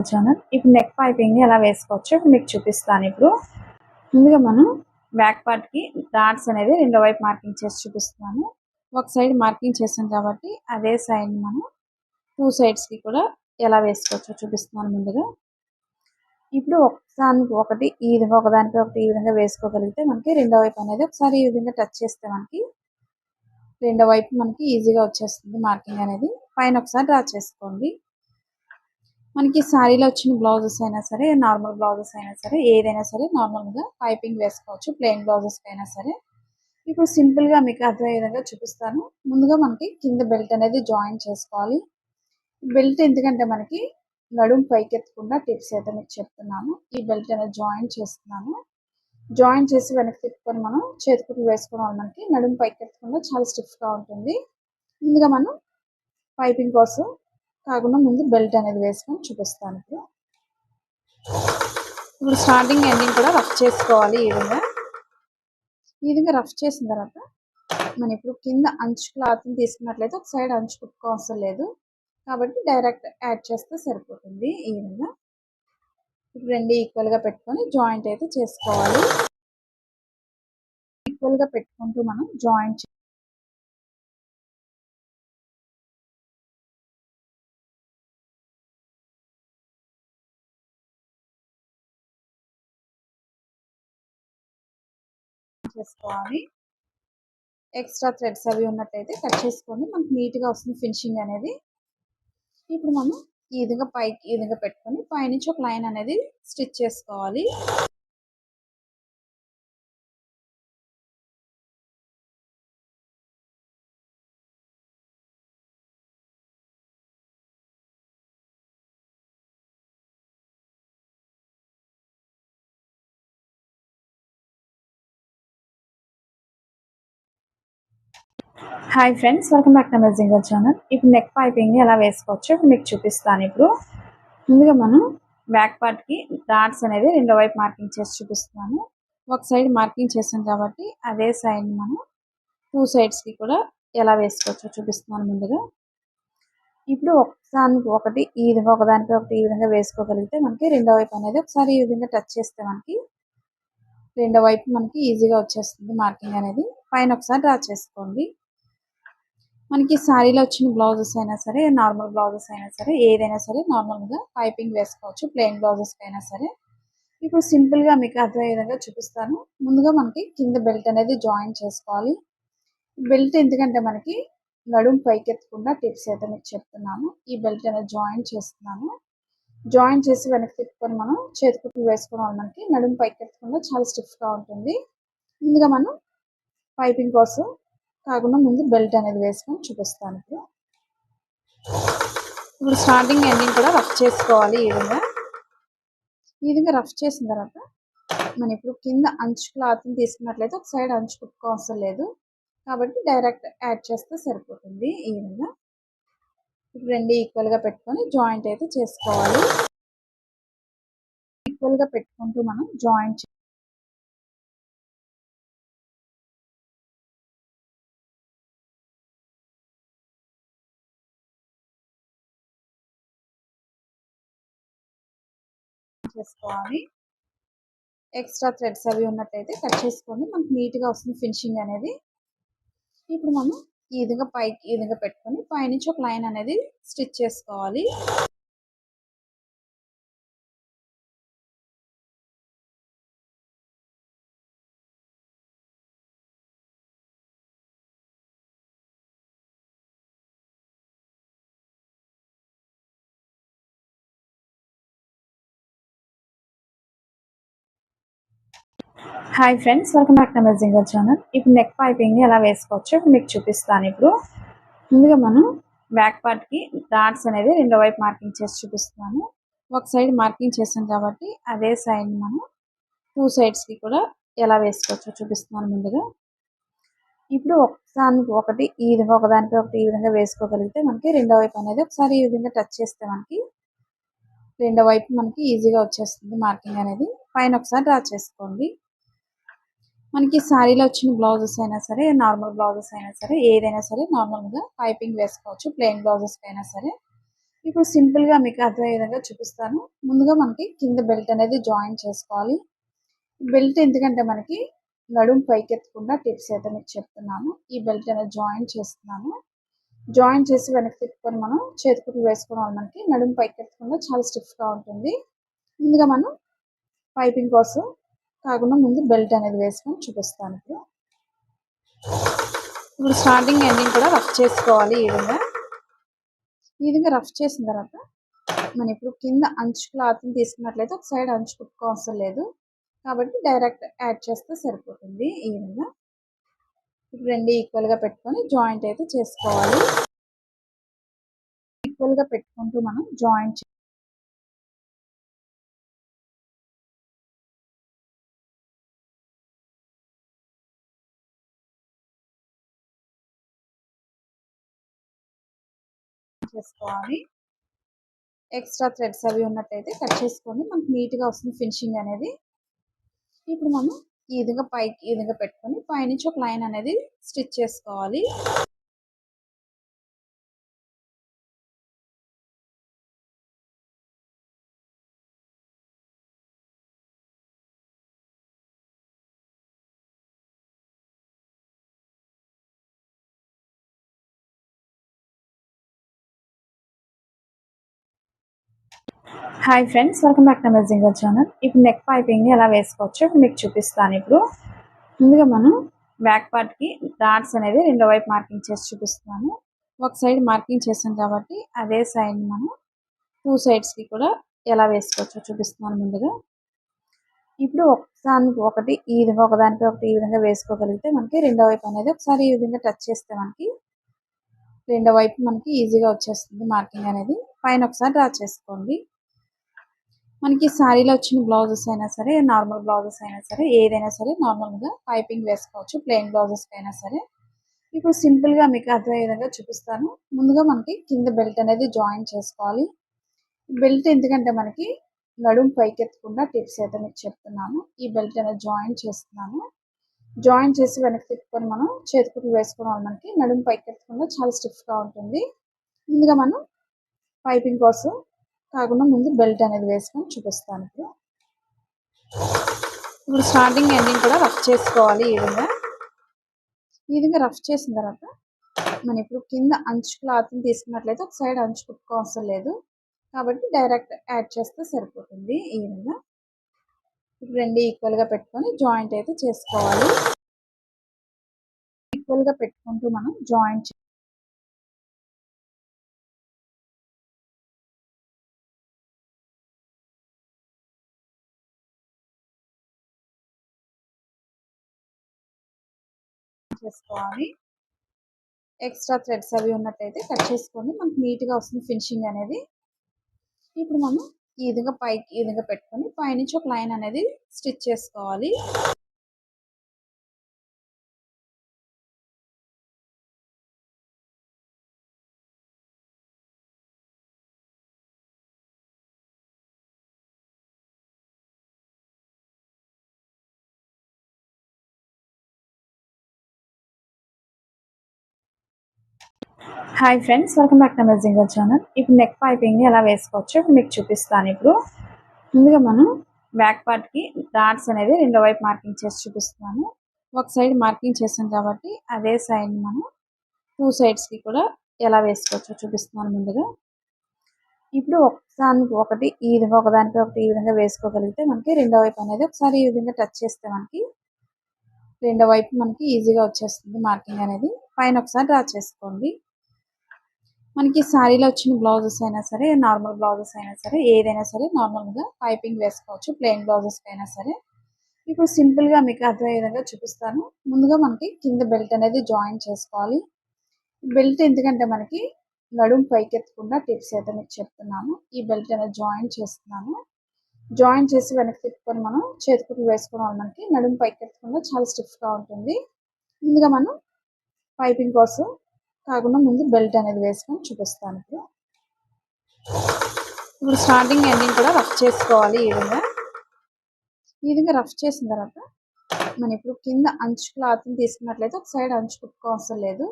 వచ్చాను ఇప్పుడు neck piping ఎలా వేసుకోవచ్చు ఇప్పుడు మీకు చూపిస్తాను. ఇప్పుడు ముందుగా మనం బ్యాక్ పార్ట్కి డాట్స్ అనేది రెండో వైపు మార్కింగ్ చేసి చూపిస్తున్నాను. ఒక సైడ్ మార్కింగ్ చేసాం కాబట్టి అదే సైడ్ మనం టూ సైడ్స్కి కూడా ఎలా వేసుకోవచ్చో చూపిస్తున్నాను ముందుగా. ఇప్పుడు ఒకసారి ఒకటి ఈ విధంగా ఒకదానికి ఒకటి ఈ విధంగా వేసుకోగలిగితే మనకి రెండో వైపు అనేది ఒకసారి ఈ విధంగా టచ్ చేస్తే మనకి రెండో వైపు మనకి ఈజీగా వచ్చేస్తుంది మార్కింగ్ అనేది. పైన ఒకసారి డ్రా చేసుకోండి. మనకి శారీలో వచ్చిన బ్లౌజెస్ అయినా సరే నార్మల్ బ్లౌజెస్ అయినా సరే ఏదైనా సరే నార్మల్గా పైపింగ్ వేసుకోవచ్చు ప్లెయిన్ బ్లౌజెస్ అయినా సరే. ఇప్పుడు సింపుల్గా మీకు అర్థమయ్యే విధంగా చూపిస్తాను. ముందుగా మనకి కింద బెల్ట్ అనేది జాయిన్ చేసుకోవాలి. బెల్ట్ ఎందుకంటే మనకి నడుము పైకెత్తకుండా టిప్స్ అయితే మీకు చెప్తున్నాను. ఈ బెల్ట్ అనేది జాయిన్ చేస్తున్నాను. జాయిన్ చేసి వెనక్కి తిప్పుకొని మనం చేతికుట్లు వేసుకోవడం వల్ల మనకి నడుము పైకెత్తకుండా చాలా స్టిఫ్గా ఉంటుంది. ముందుగా మనం పైపింగ్ కోసం కాకుండా ముందు బెల్ట్ అనేది వేసుకొని చూపిస్తాను ఇప్పుడు. ఇప్పుడు స్టార్టింగ్ ఎండింగ్ కూడా రఫ్ చేసుకోవాలి ఈ విధంగా. ఈ విధంగా రఫ్ చేసిన తర్వాత మనం ఇప్పుడు కింద అంచు క్లాత్ని తీసుకున్నట్లయితే ఒక సైడ్ అంచు కుట్టుకోవసరం లేదు. కాబట్టి డైరెక్ట్ యాడ్ చేస్తే సరిపోతుంది ఈ విధంగా. ఇప్పుడు రెండు ఈక్వల్గా పెట్టుకొని జాయింట్ అయితే చేసుకోవాలి. ఈక్వల్గా పెట్టుకుంటూ మనం జాయింట్ చేసుకోవాలి. ఎక్స్ట్రా థ్రెడ్స్ అవి ఉన్నట్టయితే కట్ చేసుకొని మనకి నీట్గా వస్తుంది ఫినిషింగ్ అనేది. ఇప్పుడు మనం ఈ విధంగా పైకి ఈ విధంగా పెట్టుకొని పైనుంచి ఒక లైన్ అనేది స్టిచ్ చేసుకోవాలి. Hi friends welcome back to amazing channel ఇప్పుడు నెక్ పైపింగ్ ఎలా వేసుకోవచ్చు ఇప్పుడు మీకు చూపిస్తాను ఇప్పుడు. ముందుగా మనం బ్యాక్ పార్ట్కి డాట్స్ అనేది రెండో వైపు మార్కింగ్ చేసి చూపిస్తున్నాను. ఒక సైడ్ మార్కింగ్ చేసాం కాబట్టి అదే సైడ్ మనం టూ సైడ్స్కి కూడా ఎలా వేసుకోవచ్చో చూపిస్తున్నాను ముందుగా. ఇప్పుడు ఒకసారి ఒకటి ఈ విధంగా ఒకదానిపై ఒకటి ఈ విధంగా వేసుకోగలిగితే మనకి రెండో వైపు అనేది ఒకసారి ఈ విధంగా టచ్ చేస్తే మనకి రెండో వైపు మనకి ఈజీగా వచ్చేస్తుంది మార్కింగ్ అనేది. పైన ఒకసారి డ్రా చేసుకోండి. మనకి శారీలో వచ్చిన బ్లౌజెస్ అయినా సరే నార్మల్ బ్లౌజెస్ అయినా సరే ఏదైనా సరే నార్మల్గా పైపింగ్ వేసుకోవచ్చు ప్లెయిన్ బ్లౌజెస్ అయినా సరే. ఇప్పుడు సింపుల్గా మీకు అర్థమయ్యే విధంగా చూపిస్తాను. ముందుగా మనకి కింద బెల్ట్ అనేది జాయిన్ చేసుకోవాలి. బెల్ట్ ఎందుకంటే మనకి నడుము పైకెత్తకుండా టిప్స్ అయితే మీకు చెప్తున్నాను. ఈ బెల్ట్ అనేది జాయిన్ చేస్తున్నాను. జాయిన్ చేసి వెనక్కి తిప్పుకొని మనం చేతికుట్లు వేసుకోవడం వల్ల మనకి నడుము పైకెత్తకుండా చాలా స్టిఫ్గా ఉంటుంది. ముందుగా మనం పైపింగ్ కోసం కాకుండా ముందు బెల్ట్ అనేది వేసుకొని చూపిస్తాను ఇప్పుడు. ఇప్పుడు స్టార్టింగ్ ఎండింగ్ కూడా రఫ్ చేసుకోవాలి ఈ విధంగా. ఈ విధంగా రఫ్ చేసిన తర్వాత మనం ఇప్పుడు కింద అంచు క్లాత్ని తీసుకున్నట్లయితే ఒక సైడ్ అంచు కుట్టుకోవసరం లేదు. కాబట్టి డైరెక్ట్ యాడ్ చేస్తే సరిపోతుంది ఈ విధంగా. ఇప్పుడు రెండు ఈక్వల్గా పెట్టుకొని జాయింట్ అయితే చేసుకోవాలి. ఈక్వల్గా పెట్టుకుంటూ మనం జాయింట్ చేసుకోవాలి. ఎక్స్ట్రా థ్రెడ్స్ అవి ఉన్నట్టయితే కట్ చేసుకొని మనకి నీట్గా వస్తుంది ఫినిషింగ్ అనేది. ఇప్పుడు మనం ఈ విధంగా పైకి ఈ విధంగా పెట్టుకొని పైనుంచి ఒక లైన్ అనేది స్టిచ్ చేసుకోవాలి. Hi friends welcome back to amazing channel ఇప్పుడు నెక్ పైపింగ్ ఎలా వేసుకోవచ్చు ఇప్పుడు మీకు చూపిస్తాను ఇప్పుడు. ముందుగా మనం బ్యాక్ పార్ట్కి డాట్స్ అనేది రెండో వైపు మార్కింగ్ చేసి చూపిస్తున్నాను. ఒక సైడ్ మార్కింగ్ చేసాం కాబట్టి అదే సైడ్ మనం టూ సైడ్స్కి కూడా ఎలా వేసుకోవచ్చో చూపిస్తున్నాను ముందుగా. ఇప్పుడు ఒకదానికి ఒకటి ఈ విధంగా ఒకదానికి ఒకటి ఈ విధంగా వేసుకోగలిగితే మనకి రెండో వైపు అనేది ఒకసారి ఈ విధంగా టచ్ చేస్తే మనకి రెండో వైపు మనకి ఈజీగా వచ్చేస్తుంది మార్కింగ్ అనేది. పైన ఒకసారి డ్రా చేసుకోండి. మనకి శారీలో వచ్చిన బ్లౌజెస్ అయినా సరే నార్మల్ బ్లౌజెస్ అయినా సరే ఏదైనా సరే నార్మల్గా పైపింగ్ వేసుకోవచ్చు ప్లెయిన్ బ్లౌజెస్ అయినా సరే. ఇప్పుడు సింపుల్గా మీకు అర్థమయ్యే విధంగా చూపిస్తాను. ముందుగా మనకి కింద బెల్ట్ అనేది జాయిన్ చేసుకోవాలి. బెల్ట్ ఎందుకంటే మనకి నడుము పైకి ఎత్తకుండా టిప్స్ అయితే మీకు చెప్తున్నాను. ఈ బెల్ట్ అనేది జాయిన్ చేస్తున్నాను. జాయిన్ చేసి వెనక్కి తిప్పుకొని మనం చేతికుట్లు వేసుకోవడం వల్ల మనకి నడుము పైకెత్తకుండా చాలా స్టిఫ్గా ఉంటుంది. ముందుగా మనం పైపింగ్ కోసం కాకుండా ముందు బెల్ట్ అనేది వేసుకొని చూపిస్తాను ఇప్పుడు. ఇప్పుడు స్టార్టింగ్ ఎండింగ్ కూడా రఫ్ చేసుకోవాలి ఈ విధంగా. ఈ విధంగా రఫ్ చేసిన తర్వాత మనం ఇప్పుడు కింద అంచు క్లాత్ని తీసుకున్నట్లయితే ఒక సైడ్ అంచు కుట్టుకోవసరం లేదు. కాబట్టి డైరెక్ట్ యాడ్ చేస్తే సరిపోతుంది ఈ విధంగా. ఇప్పుడు రెండు ఈక్వల్గా పెట్టుకొని జాయింట్ అయితే చేసుకోవాలి. ఈక్వల్గా పెట్టుకుంటూ మనం జాయింట్ చేసుకోవాలి. ఎక్స్ట్రా థ్రెడ్స్ అవి ఉన్నట్టయితే కట్ చేసుకొని మనకు నీట్గా వస్తుంది ఫినిషింగ్ అనేది. ఇప్పుడు మనం ఈ విధంగా పైకి ఈ విధంగా పెట్టుకొని పైనుంచి ఒక లైన్ అనేది స్టిచ్ చేసుకోవాలి. Hi friends welcome back to amazing channel ఇప్పుడు నెక్ పైపింగ్ ఎలా వేసుకోవచ్చు ఇప్పుడు మీకు చూపిస్తాను ఇప్పుడు. ముందుగా మనం బ్యాక్ పార్ట్కి డాట్స్ అనేది రెండో వైపు మార్కింగ్ చేసి చూపిస్తాను ఒక సైడ్ మార్కింగ్ చేసాం కాబట్టి అదే సైడ్ మనం టూ సైడ్స్కి కూడా ఎలా వేసుకోవచ్చో చూపిస్తున్నాను ముందుగా. ఇప్పుడు ఒకదానికి ఒకటి ఈ విధంగా ఒకదానికి ఒకటి ఈ విధంగా వేసుకోగలిగితే మనకి రెండో వైపు అనేది ఒకసారి ఈ విధంగా టచ్ చేస్తే మనకి రెండో వైపు మనకి ఈజీగా వచ్చేస్తుంది మార్కింగ్ అనేది. పైన ఒకసారి డ్రా చేసుకోండి. మనకి శారీలో వచ్చిన బ్లౌజెస్ అయినా సరే నార్మల్ బ్లౌజెస్ అయినా సరే ఏదైనా సరే నార్మల్గా పైపింగ్ వేసుకోవచ్చు ప్లెయిన్ బ్లౌజెస్ అయినా సరే. ఇప్పుడు సింపుల్గా మీకు అర్థమయ్యే విధంగా చూపిస్తాను. ముందుగా మనకి కింద బెల్ట్ అనేది జాయిన్ చేసుకోవాలి. బెల్ట్ ఎందుకంటే మనకి నడుము పైకెత్తకుండా టిప్స్ అయితే మీకు చెప్తున్నాను. ఈ బెల్ట్ అనేది జాయిన్ చేస్తున్నాను. జాయిన్ చేసి వెనక్కి తిప్పుకొని మనం చేతికుట్లు వేసుకోవడం వల్ల మనకి నడుము పైకెత్తకుండా చాలా స్టిఫ్గా ఉంటుంది. ముందుగా మనం పైపింగ్ కోసం కాకుండా ముందు బెల్ట్ అనేది వేసుకొని చూపిస్తాను ఇప్పుడు. ఇప్పుడు స్టార్టింగ్ ఎండింగ్ కూడా రఫ్ చేసుకోవాలి ఈ విధంగా. ఈ విధంగా రఫ్ చేసిన తర్వాత మనం ఇప్పుడు కింద అంచు క్లాత్ని తీసుకున్నట్లయితే ఒక సైడ్ అంచు కుట్టుకోవసరం లేదు. కాబట్టి డైరెక్ట్ యాడ్ చేస్తే సరిపోతుంది ఈ విధంగా. ఇప్పుడు రెండు ఈక్వల్గా పెట్టుకొని జాయింట్ అయితే చేసుకోవాలి. ఈక్వల్గా పెట్టుకుంటూ మనం జాయింట్ చేసుకోవాలి. ఎక్స్ట్రా థ్రెడ్స్ అవి ఉన్నట్టయితే కట్ చేసుకొని మనకు నీట్గా వస్తుంది ఫినిషింగ్ అనేది. ఇప్పుడు మనం ఈ విధంగా పైకి ఈ విధంగా పెట్టుకొని పైనుంచి ఒక లైన్ అనేది స్టిచ్ చేసుకోవాలి. Hi friends welcome back to amazing channel ఇప్పుడు నెక్ పైపింగ్ ఎలా వేసుకోవచ్చు ఇప్పుడు మీకు చూపిస్తాను ఇప్పుడు. ముందుగా మనం బ్యాక్ పార్ట్కి డాట్స్ అనేది రెండో వైపు మార్కింగ్ చేసి చూపిస్తున్నాను. ఒక సైడ్ మార్కింగ్ చేసాం కాబట్టి అదే సైడ్ మనం టూ సైడ్స్కి కూడా ఎలా వేసుకోవచ్చో చూపిస్తున్నాను ముందుగా. ఇప్పుడు ఒకదానికి ఒకటి ఈ విధంగా ఒకదానికి ఒకటి ఈ విధంగా వేసుకోగలిగితే మనకి రెండో వైపు అనేది ఒకసారి ఈ విధంగా టచ్ చేస్తే మనకి రెండో వైపు మనకి ఈజీగా వచ్చేస్తుంది మార్కింగ్ అనేది. పైన ఒకసారి డ్రా చేసుకోండి. మనకి శారీలో వచ్చిన బ్లౌజెస్ అయినా సరే నార్మల్ బ్లౌజెస్ అయినా సరే ఏదైనా సరే నార్మల్గా పైపింగ్ వేసుకోవచ్చు ప్లెయిన్ బ్లౌజెస్ అయినా సరే. ఇప్పుడు సింపుల్గా మీకు అర్థమయ్యే విధంగా చూపిస్తాను. ముందుగా మనకి కింద బెల్ట్ అనేది జాయిన్ చేసుకోవాలి. బెల్ట్ ఎందుకంటే మనకి నడుము పైకి ఎత్తకుండా టిప్స్ అయితే మీకు చెప్తున్నాను. ఈ బెల్ట్ అనేది జాయిన్ చేస్తున్నాను. జాయిన్ చేసి వెనక్కి తిప్పుకొని మనం చేతికుట్లు వేసుకోవడం వల్ల మనకి నడుము పైకెత్తకుండా చాలా స్టిఫ్గా ఉంటుంది. ముందుగా మనం పైపింగ్ కోసం కాకుండా ముందు బెల్ట్ అనేది వేసుకొని చూపిస్తాను ఇప్పుడు. ఇప్పుడు స్టార్టింగ్ ఎండింగ్ కూడా రఫ్ చేసుకోవాలి ఈ విధంగా. ఈ విధంగా రఫ్ చేసిన తర్వాత మనం ఇప్పుడు కింద అంచు క్లాత్ని తీసుకున్నట్లయితే ఒక సైడ్ అంచు కుట్టుకోవసరం లేదు.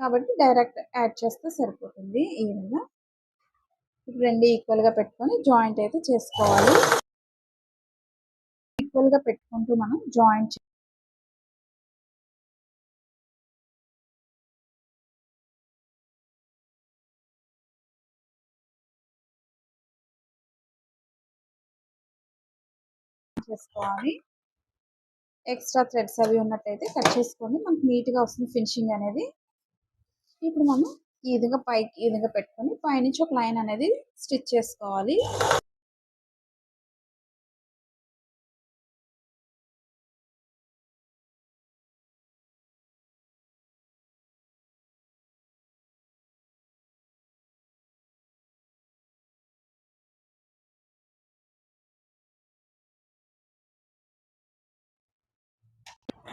కాబట్టి డైరెక్ట్ యాడ్ చేస్తే సరిపోతుంది ఈ విధంగా. ఇప్పుడు రెండు ఈక్వల్గా పెట్టుకొని జాయింట్ అయితే చేసుకోవాలి. ఈక్వల్గా పెట్టుకుంటూ మనం జాయింట్ చేసుకోవాలి. ఎక్స్ట్రా థ్రెడ్స్ అవి ఉన్నట్టయితే కట్ చేసుకొని మనకు నీట్గా వస్తుంది ఫినిషింగ్ అనేది. ఇప్పుడు మనం ఈ విధంగా పైకి ఈ విధంగా పెట్టుకొని పైనుంచి ఒక లైన్ అనేది స్టిచ్ చేసుకోవాలి.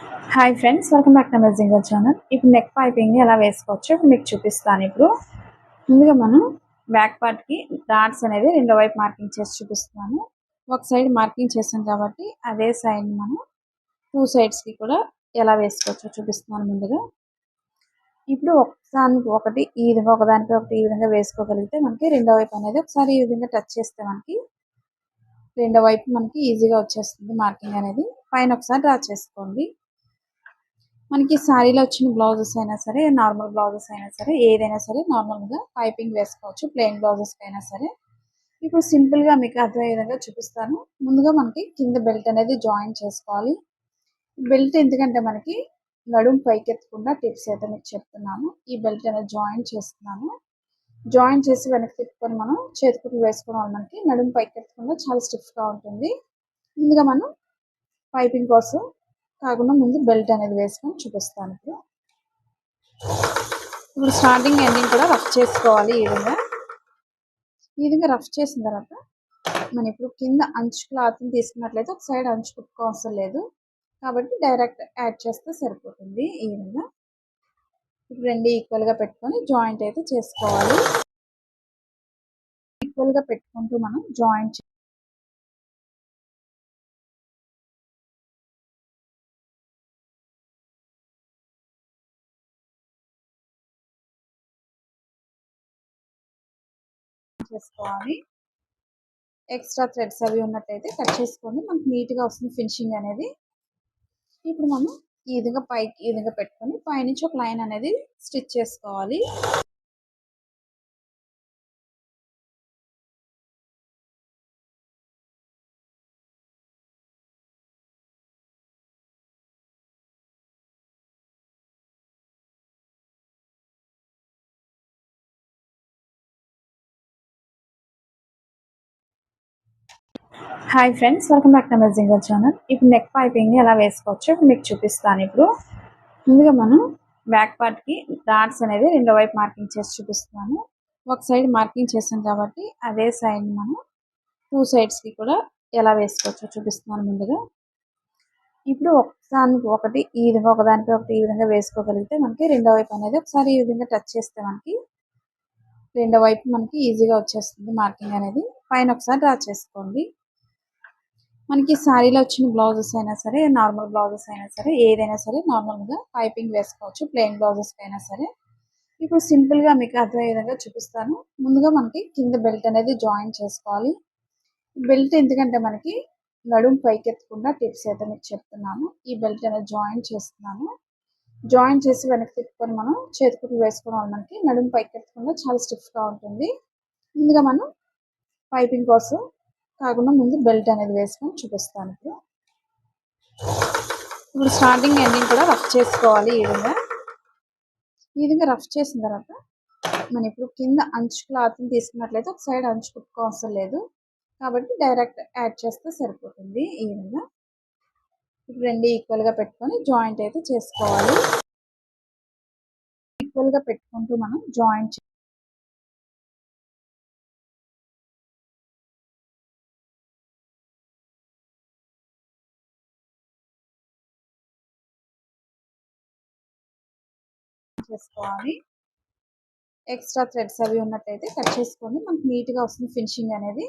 Hi friends welcome back to amazing channel ఇప్పుడు నెక్ పైపింగ్ ఎలా వేసుకోవచ్చు ఇప్పుడు మీకు చూపిస్తాను ఇప్పుడు. ముందుగా మనం బ్యాక్ పార్ట్కి డాట్స్ అనేది రెండో వైపు మార్కింగ్ చేసి చూపిస్తున్నాను. ఒక సైడ్ మార్కింగ్ చేసాం కాబట్టి అదే సైడ్ మనం టూ సైడ్స్కి కూడా ఎలా వేసుకోవచ్చో చూపిస్తున్నాను ముందుగా. ఇప్పుడు ఒకదానికి ఒకటి ఈ విధంగా ఒకదానికి ఒకటి ఈ విధంగా వేసుకోగలిగితే మనకి రెండో వైపు అనేది ఒకసారి ఈ విధంగా టచ్ చేస్తే మనకి రెండో వైపు మనకి ఈజీగా వచ్చేస్తుంది మార్కింగ్ అనేది. పైన ఒకసారి డ్రా చేసుకోండి. మనకి శారీలో వచ్చిన బ్లౌజెస్ అయినా సరే నార్మల్ బ్లౌజెస్ అయినా సరే ఏదైనా సరే నార్మల్గా పైపింగ్ వేసుకోవచ్చు ప్లెయిన్ బ్లౌజెస్కి అయినా సరే. ఇప్పుడు సింపుల్గా మీకు అర్థమయ్యే విధంగా చూపిస్తాను. ముందుగా మనకి కింద బెల్ట్ అనేది జాయిన్ చేసుకోవాలి. బెల్ట్ ఎందుకంటే మనకి నడుం పైకెత్తకుండా టిప్స్ అయితే మీకు చెప్తున్నాను. ఈ బెల్ట్ అనేది జాయిన్ చేస్తున్నాను. జాయిన్ చేసి వెనక్కి తిప్పుకొని మనం చేతికుట్లు వేసుకోవడం వల్ల మనకి నడుం పైకెత్తకుండా చాలా స్టిఫ్గా ఉంటుంది. ముందుగా మనం పైపింగ్ కోసం కాకుండా ముందు బెల్ట్ అనేది వేసుకొని చూపిస్తాను ఇప్పుడు. ఇప్పుడు స్టార్టింగ్ ఎండింగ్ కూడా రఫ్ చేసుకోవాలి ఈ విధంగా. ఈ విధంగా రఫ్ చేసిన తర్వాత మనం ఇప్పుడు కింద అంచు క్లాత్ని తీసుకున్నట్లయితే ఒక సైడ్ అంచు కుట్టుకోవసరం లేదు. కాబట్టి డైరెక్ట్ యాడ్ చేస్తే సరిపోతుంది ఈ విధంగా. ఇప్పుడు రెండు ఈక్వల్గా పెట్టుకొని జాయింట్ అయితే చేసుకోవాలి. ఈక్వల్గా పెట్టుకుంటూ మనం జాయింట్ చేసుకోవాలి. ఎక్స్ట్రా థ్రెడ్స్ అవి ఉన్నట్టయితే కట్ చేసుకొని మనకు నీట్గా వస్తుంది ఫినిషింగ్ అనేది. ఇప్పుడు మనం ఈ విధంగా పైకి ఈ విధంగా పెట్టుకొని పైనుంచి ఒక లైన్ అనేది స్టిచ్ చేసుకోవాలి. Hi friends welcome back to jingle channel ఇప్పుడు నెక్ పైపింగ్ ఎలా వేసుకోవచ్చు మీకు చూపిస్తాను ఇప్పుడు. ముందుగా మనం బ్యాక్ పార్ట్కి డాట్స్ అనేది రెండో వైపు మార్కింగ్ చేసి చూపిస్తాను ఒక సైడ్ మార్కింగ్ చేసాం కాబట్టి అదే సైడ్ మనం టూ సైడ్స్కి కూడా ఎలా వేసుకోవచ్చో చూపిస్తున్నాను ముందుగా. ఇప్పుడు ఒకదానికి ఒకటి ఈ విధంగా ఒకదానికి ఒకటి ఈ విధంగా వేసుకోగలిగితే మనకి రెండో వైపు అనేది ఒకసారి ఈ విధంగా టచ్ చేస్తే మనకి రెండో వైపు మనకి ఈజీగా వచ్చేస్తుంది మార్కింగ్ అనేది. పైన ఒకసారి డ్రా చేసుకోండి. మనకి శారీలో వచ్చిన బ్లౌజెస్ అయినా సరే నార్మల్ బ్లౌజెస్ అయినా సరే ఏదైనా సరే నార్మల్గా పైపింగ్ వేసుకోవచ్చు ప్లెయిన్ బ్లౌజెస్ అయినా సరే. ఇప్పుడు సింపుల్గా మీకు అర్థమయ్యే విధంగా చూపిస్తాను. ముందుగా మనకి కింద బెల్ట్ అనేది జాయిన్ చేసుకోవాలి. బెల్ట్ ఎందుకంటే మనకి నడుము పైకెత్తకుండా టిప్స్ అయితే మీకు చెప్తున్నాను. ఈ బెల్ట్ అనేది జాయిన్ చేస్తున్నాను. జాయిన్ చేసి వెనక్కి తిప్పుకొని మనం చేతికుట్లు వేసుకోవడం వల్ల మనకి నడుము పైకెత్తకుండా చాలా స్టిఫ్గా ఉంటుంది. ముందుగా మనం పైపింగ్ కోసం కాకుండా ముందు బెల్ట్ అనేది వేసుకొని చూపిస్తాను ఇప్పుడు. ఇప్పుడు స్టార్టింగ్ ఎండింగ్ కూడా రఫ్ చేసుకోవాలి ఈ విధంగా. ఈ విధంగా రఫ్ చేసిన తర్వాత మనం ఇప్పుడు కింద అంచు క్లాత్ని తీసుకున్నట్లయితే ఒక సైడ్ అంచు కుట్టుకోవసరం లేదు. కాబట్టి డైరెక్ట్ యాడ్ చేస్తే సరిపోతుంది ఈ విధంగా. ఇప్పుడు రెండు ఈక్వల్గా పెట్టుకొని జాయింట్ అయితే చేసుకోవాలి. ఈక్వల్గా పెట్టుకుంటూ మనం జాయింట్ చేసుకోవాలి. ఎక్స్ట్రా థ్రెడ్స్ అవి ఉన్నట్టయితే కట్ చేసుకొని మనకు నీట్గా వస్తుంది ఫినిషింగ్ అనేది.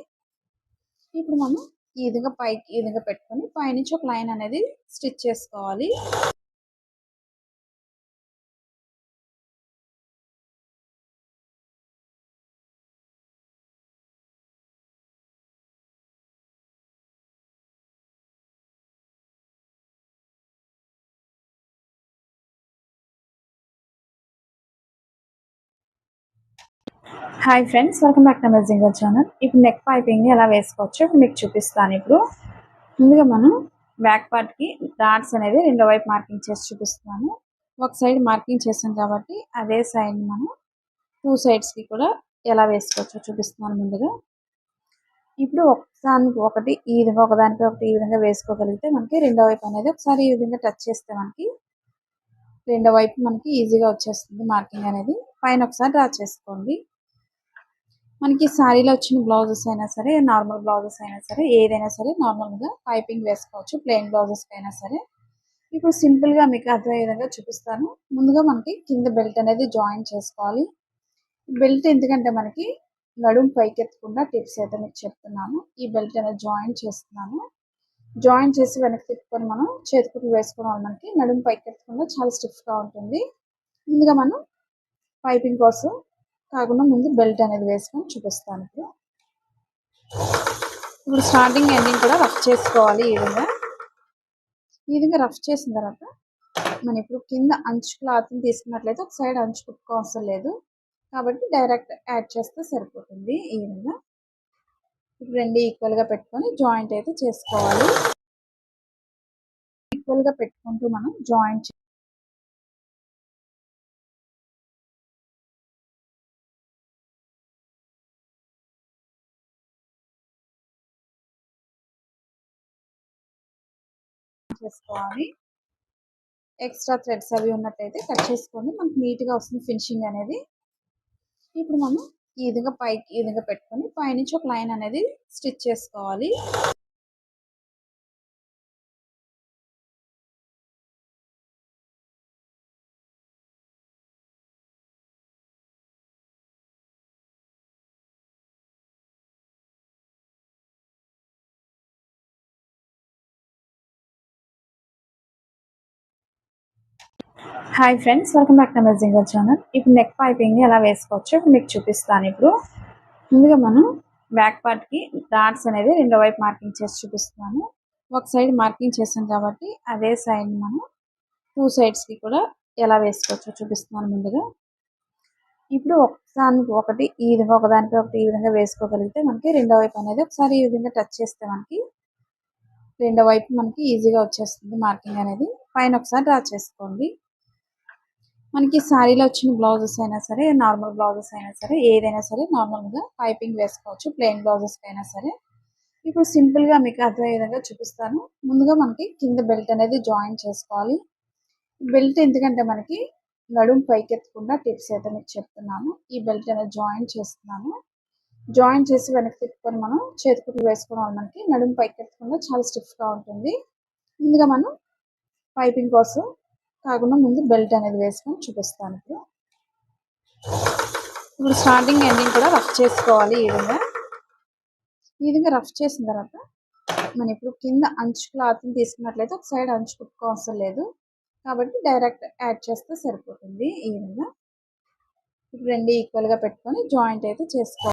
ఇప్పుడు మనం ఈ విధంగా పైకి ఈ విధంగా పెట్టుకొని పైనుంచి ఒక లైన్ అనేది స్టిచ్ చేసుకోవాలి. Hi friends welcome back to amazing channel ఇప్పుడు నెక్ పైపింగ్ ఎలా వేసుకోవచ్చో మీకు చూపిస్తాను ఇప్పుడు. ముందుగా మనం బ్యాక్ పార్ట్కి డాట్స్ అనేది రెండో వైపు మార్కింగ్ చేసి చూపిస్తాను ఒక సైడ్ మార్కింగ్ చేసాం కాబట్టి అదే సైడ్ మనం టూ సైడ్స్కి కూడా ఎలా వేసుకోవచ్చో చూపిస్తున్నాను ముందుగా. ఇప్పుడు ఒకదానికి ఒకటి ఈ విధంగా ఒకదానికి ఒకటి ఈ విధంగా వేసుకోగలిగితే మనకి రెండో వైపు అనేది ఒకసారి ఈ విధంగా టచ్ చేస్తే మనకి రెండో వైపు మనకి ఈజీగా వచ్చేస్తుంది మార్కింగ్ అనేది. పైన ఒకసారి డ్రా చేసుకోండి. మనకి శారీలో వచ్చిన బ్లౌజెస్ అయినా సరే నార్మల్ బ్లౌజెస్ అయినా సరే ఏదైనా సరే నార్మల్గా పైపింగ్ వేసుకోవచ్చు ప్లెయిన్ బ్లౌజెస్ అయినా సరే. ఇప్పుడు సింపుల్గా మీకు అర్థమయ్యే విధంగా చూపిస్తాను. ముందుగా మనకి కింద బెల్ట్ అనేది జాయిన్ చేసుకోవాలి. బెల్ట్ ఎందుకంటే మనకి నడుం పైకెత్తకుండా టిప్స్ అయితే మీకు చెప్తున్నాను. ఈ బెల్ట్ అనేది జాయిన్ చేస్తున్నాను. జాయిన్ చేసి వెనక్కి తిప్పుకొని మనం చేతికుట్లు వేసుకోవడం మనకి నడుం పైకెత్తకుండా చాలా స్టిఫ్గా ఉంటుంది. ముందుగా మనం పైపింగ్ కోసం కాకుండా ముందు బెల్ట్ అనేది వేసుకొని చూపిస్తాను ఇప్పుడు. ఇప్పుడు స్టార్టింగ్ ఎండింగ్ కూడా రఫ్ చేసుకోవాలి ఈ విధంగా. ఈ విధంగా రఫ్ చేసిన తర్వాత మనం ఇప్పుడు కింద అంచు క్లాత్ని తీసుకున్నట్లయితే ఒక సైడ్ అంచు కుట్టుకోవసరం లేదు. కాబట్టి డైరెక్ట్ యాడ్ చేస్తే సరిపోతుంది ఈ విధంగా. ఇప్పుడు రెండు ఈక్వల్గా పెట్టుకొని జాయింట్ అయితే చేసుకోవాలి. ఈక్వల్గా పెట్టుకుంటూ మనం జాయింట్ చేసుకోవాలి. ఎక్స్ట్రా థ్రెడ్స్ అవి ఉన్నట్టయితే కట్ చేసుకొని మనకు నీట్గా వస్తుంది ఫినిషింగ్ అనేది. ఇప్పుడు మనం ఈ విధంగా పైకి ఈ విధంగా పెట్టుకొని పైనుంచి ఒక లైన్ అనేది స్టిచ్ చేసుకోవాలి. Hi friends welcome back to amazing channel ఇప్పుడు నెక్ పైపింగ్ ఎలా వేసుకోవచ్చు ఇప్పుడు మీకు చూపిస్తాను. ఇప్పుడు ముందుగా మనం బ్యాక్ పార్ట్కి డాట్స్ అనేది రెండో వైపు మార్కింగ్ చేసి చూపిస్తున్నాను. ఒక సైడ్ మార్కింగ్ చేసాం కాబట్టి అదే సైడ్ మనం టూ సైడ్స్కి కూడా ఎలా వేసుకోవచ్చో చూపిస్తున్నాను ముందుగా. ఇప్పుడు ఒకదానికి ఒకటి ఈ విధంగా ఒకదానికి ఒకటి ఈ విధంగా వేసుకోగలిగితే మనకి రెండో వైపు అనేది ఒకసారి ఈ విధంగా టచ్ చేస్తే మనకి రెండో వైపు మనకి ఈజీగా వచ్చేస్తుంది మార్కింగ్ అనేది. పైన ఒకసారి డ్రా చేసుకోండి. మనకి శారీలో వచ్చిన బ్లౌజెస్ అయినా సరే నార్మల్ బ్లౌజెస్ అయినా సరే ఏదైనా సరే నార్మల్గా పైపింగ్ వేసుకోవచ్చు ప్లెయిన్ బ్లౌజెస్ అయినా సరే. ఇప్పుడు సింపుల్గా మీకు అర్థమయ్యే విధంగా చూపిస్తాను. ముందుగా మనకి కింద బెల్ట్ అనేది జాయిన్ చేసుకోవాలి. బెల్ట్ ఎందుకంటే మనకి నడుము పైకెత్తకుండా టిప్స్ అయితే మీకు చెప్తున్నాను. ఈ బెల్ట్ అనేది జాయిన్ చేస్తున్నాను. జాయిన్ చేసి వెనక్కి తిప్పుకొని మనం చేతికుట్లు వేసుకోవడం వల్ల మనకి నడుము పైకెత్తకుండా చాలా స్టిఫ్గా ఉంటుంది. ముందుగా మనం పైపింగ్ కోసం కాకుండా ముందు బెల్ట్ అనేది వేసుకొని చూపిస్తాను ఇప్పుడు. ఇప్పుడు స్టార్టింగ్ ఎండింగ్ కూడా రఫ్ చేసుకోవాలి ఈ విధంగా. ఈ విధంగా రఫ్ చేసిన తర్వాత మనం ఇప్పుడు కింద అంచు క్లాత్ని తీసుకున్నట్లయితే ఒక సైడ్ అంచు కుట్టుకోవసరం లేదు. కాబట్టి డైరెక్ట్ యాడ్ చేస్తే సరిపోతుంది ఈ విధంగా. ఇప్పుడు రెండు ఈక్వల్గా పెట్టుకొని జాయింట్ అయితే చేసుకోవాలి